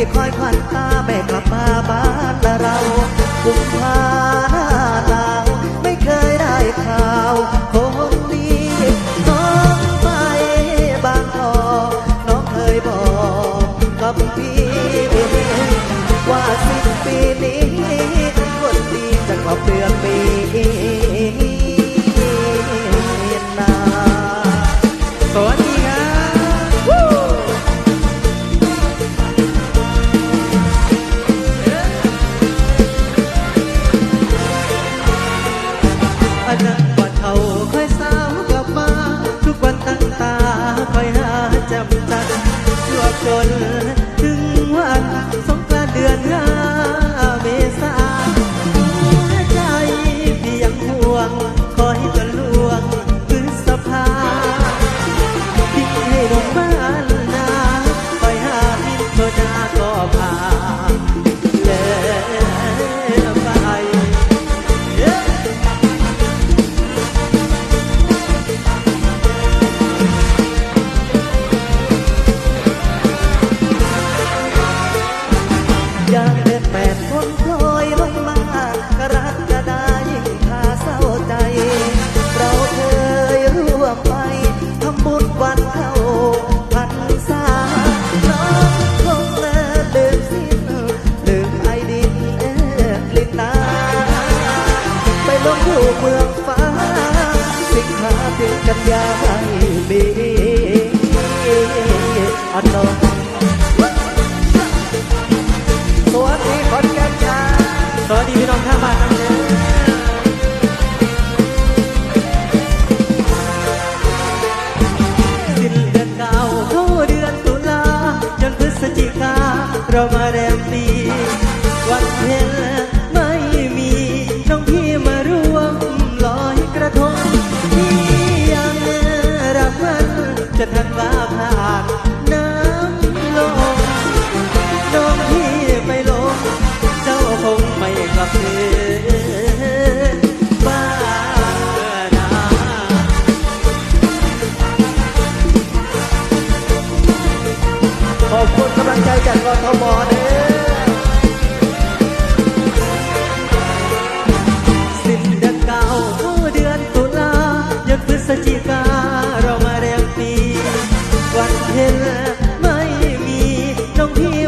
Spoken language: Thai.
พี่คอยควันตาแบกกลับมาบ้านละเรากุมภาหน้าต่างไม่เคยได้ข่าวคงดีน้องไปบางทองน้องเคยบอกกับพี่ว่าสิบปีนี้ ดือนห้าเมษาหัวใจเพียงห่วง คอยตะลวงพฤษภาทิ้งให้ลงบ้านนาไปหาพินโทนาก็พา เมืองฟ้า สิงหาถึงกันยาไม่มีอันนนสวัสดีขอนแก่นจ้าสวัสดีพี่น้องท่าบ้านน้ำเด้อสิ้นเดือนเก้าเข้าเดือนตุลาจนพฤศจิกาเรามา คุณกำลังใจากกทมเด้อสิ้นเดือนเก่าเข้าเดือนตุลายันพฤศจิกาเรามาเรียงปี วันเพ็ญไม่มีน้องพี่มาร่วมลอยกระทงพี่